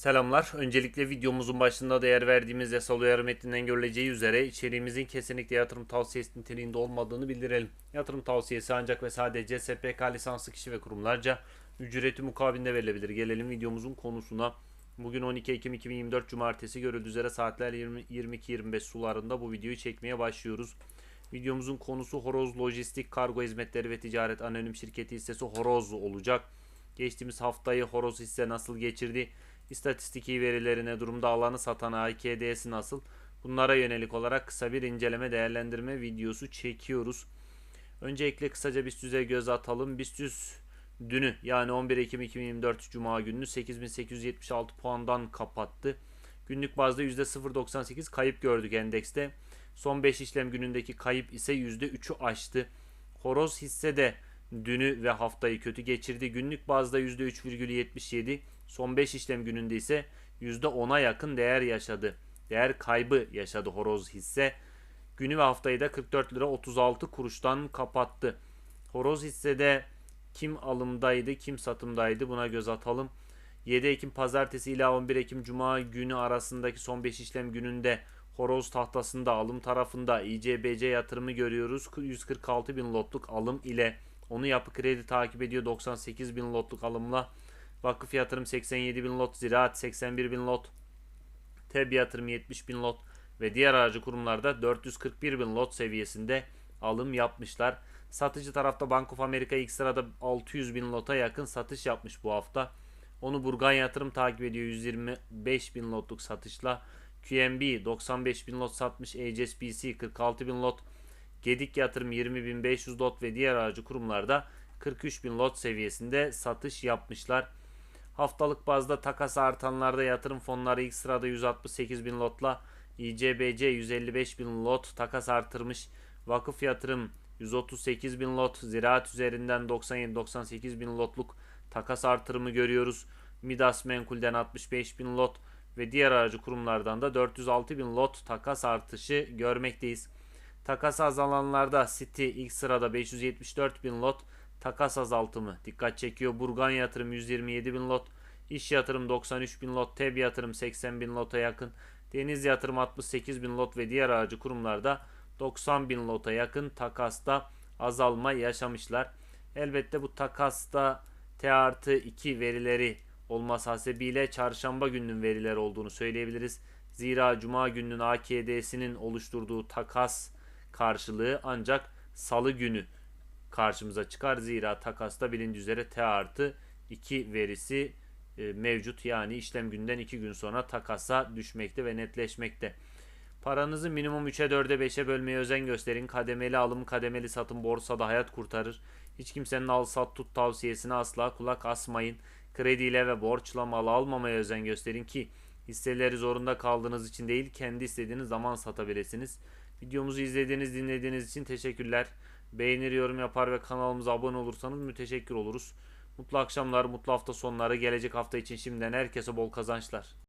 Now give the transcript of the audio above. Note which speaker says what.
Speaker 1: Selamlar. Öncelikle videomuzun başında değer verdiğimiz yasal uyarı metninden görüleceği üzere içeriğimizin kesinlikle yatırım tavsiyesi niteliğinde olmadığını bildirelim. Yatırım tavsiyesi ancak ve sadece SPK lisanslı kişi ve kurumlarca ücreti mukabilinde verilebilir. Gelelim videomuzun konusuna. Bugün 12 Ekim 2024 Cumartesi görüldüğü üzere saatler 20 22-25 sularında bu videoyu çekmeye başlıyoruz. Videomuzun konusu Horoz Lojistik Kargo Hizmetleri ve Ticaret Anonim Şirketi hissesi Horoz olacak. Geçtiğimiz haftayı Horoz hisse nasıl geçirdi? İstatistiki verilerine durumda alanı satan AKD'si nasıl? Bunlara yönelik olarak kısa bir inceleme değerlendirme videosu çekiyoruz. Öncelikle kısaca BIST göz atalım. BIST 100 dünü yani 11 Ekim 2024 Cuma gününü 8876 puandan kapattı. Günlük bazda %0.98 kayıp gördük endekste. Son 5 işlem günündeki kayıp ise %3'ü aştı. Horoz hisse de dünü ve haftayı kötü geçirdi. Günlük bazda %3,77, son 5 işlem gününde ise %10'a yakın değer yaşadı. Değer kaybı yaşadı horoz hisse. Günü ve haftayı da 44 lira 36 kuruştan kapattı. Horoz hissede kim alımdaydı, kim satımdaydı buna göz atalım. 7 Ekim pazartesi ile 11 Ekim cuma günü arasındaki son 5 işlem gününde horoz tahtasında alım tarafında ICBC yatırımı görüyoruz. 146 bin lotluk alım ile onu yapı kredi takip ediyor 98 bin lotluk alımla. Vakıf yatırım 87 bin lot, ziraat 81 bin lot, TEB yatırım 70 bin lot ve diğer aracı kurumlarda 441 bin lot seviyesinde alım yapmışlar. Satıcı tarafta Bank of America ilk sırada 600 bin lota yakın satış yapmış bu hafta. Onu Burgan Yatırım takip ediyor 125 bin lotluk satışla. QNB 95 bin lot satmış. HSBC 46 bin lot. Gedik Yatırım 20.500 lot ve diğer aracı kurumlarda 43 bin lot seviyesinde satış yapmışlar. Haftalık bazda takas artanlarda yatırım fonları ilk sırada 168 bin lotla İCBC 155 bin lot takas artırmış. Vakıf yatırım 138 bin lot, ziraat üzerinden 97-98 bin lotluk takas artırımı görüyoruz. Midas Menkul'den 65 bin lot ve diğer aracı kurumlardan da 406 bin lot takas artışı görmekteyiz. Takas azalanlarda City ilk sırada 574 bin lot takas azaltımı dikkat çekiyor. Burgan yatırım 127 bin lot, iş yatırım 93 bin lot, TEB yatırım 80 bin lota yakın, deniz yatırım 68 bin lot ve diğer aracı kurumlarda 90 bin lota yakın takasta azalma yaşamışlar. Elbette bu takasta T artı 2 verileri olması hasebiyle çarşamba gününün verileri olduğunu söyleyebiliriz. Zira cuma gününün AKD'sinin oluşturduğu takas karşılığı ancak salı günü karşımıza çıkar. Zira takasta bilindiği üzere T artı 2 verisi e, mevcut. Yani işlem günden 2 gün sonra takasa düşmekte ve netleşmekte. Paranızı minimum 3'e 4'e 5'e bölmeye özen gösterin. Kademeli alım, kademeli satım borsada hayat kurtarır. Hiç kimsenin al sat tut tavsiyesine asla kulak asmayın. Krediyle ve borçla mal almamaya özen gösterin ki hisseleri zorunda kaldığınız için değil kendi istediğiniz zaman satabilirsiniz. Videomuzu izlediğiniz dinlediğiniz için teşekkürler. Beğenir, yorum yapar ve kanalımıza abone olursanız müteşekkir oluruz. Mutlu akşamlar, mutlu hafta sonları. Gelecek hafta için şimdiden herkese bol kazançlar.